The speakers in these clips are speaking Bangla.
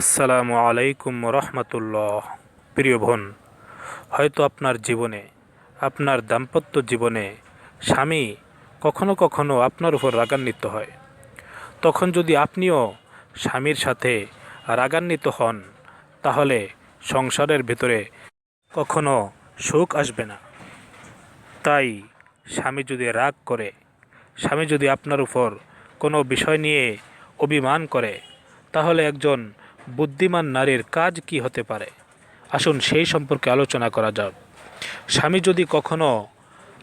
আসসালামু আলাইকুম রহমতুল্লাহ প্রিয় বোন, হয়তো আপনার জীবনে, আপনার দাম্পত্য জীবনে স্বামী কখনো কখনো আপনার উপর রাগান্বিত হয়। তখন যদি আপনিও স্বামীর সাথে রাগান্বিত হন, তাহলে সংসারের ভিতরে কখনো সুখ আসবে না। তাই স্বামী যদি রাগ করে, স্বামী যদি আপনার উপর কোনো বিষয় নিয়ে অভিমান করে, তাহলে একজন বুদ্ধিমান নারীর কাজ কি হতে পারে? আসুন সেই সম্পর্কে আলোচনা করা যাক। স্বামী যদি কখনো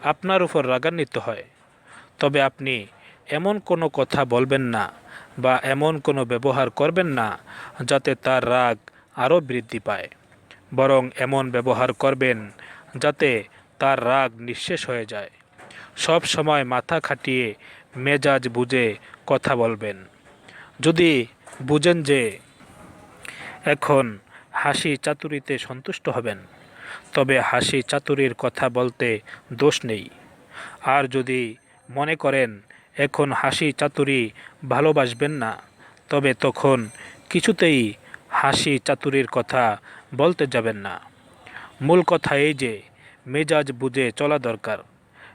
আপনার উপর রাগান্বিত হয়, তবে আপনি এমন কোনো কথা বলবেন না বা এমন কোনো ব্যবহার করবেন না যাতে তার রাগ আরও বৃদ্ধি পায়। বরং এমন ব্যবহার করবেন যাতে তার রাগ নিঃশেষ হয়ে যায়। সব সময় মাথা খাটিয়ে মেজাজ বুঝে কথা বলবেন। যদি বুঝেন যে এখন হাসি চাতুরিতে সন্তুষ্ট হবেন। তবে হাসি চাতুরির কথা বলতে দোষ নেই। আর যদি মনে করেন, এখন হাসি চাতুরি ভালোবাসবেন না, তবে তখন কিছুতেই হাসি চাতুরির কথা বলতে যাবেন না। মূল কথা এই যে, মেজাজ বুঝে চলা দরকার।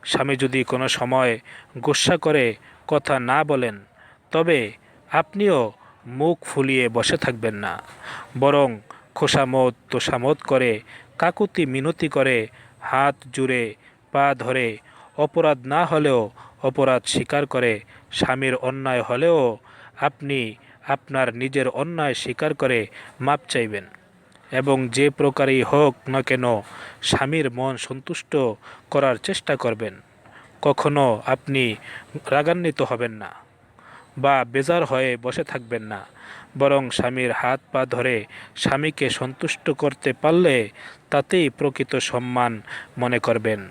স্বামী যদি কোনো সময় গুসা করে কথা না বলেন, তবে আপনিও মুখ ফুলিয়ে বসে থাকবেন না। বরং খোসামত তোষামত করে, কাকুতি মিনতি করে, হাত জুড়ে, পা ধরে, অপরাধ না হলেও অপরাধ স্বীকার করে, স্বামীর অন্যায় হলেও আপনি আপনার নিজের অন্যায় স্বীকার করে মাপ চাইবেন। এবং যে প্রকারেই হোক না কেন, স্বামীর মন সন্তুষ্ট করার চেষ্টা করবেন। কখনো আপনি রাগান্বিত হবেন না। বা বেজার হয়ে বসে থাকবেন না। বরং স্বামীর হাত পা ধরে স্বামীকে সন্তুষ্ট করতে পারলে তাতেই প্রকৃত সম্মান মনে করবেন।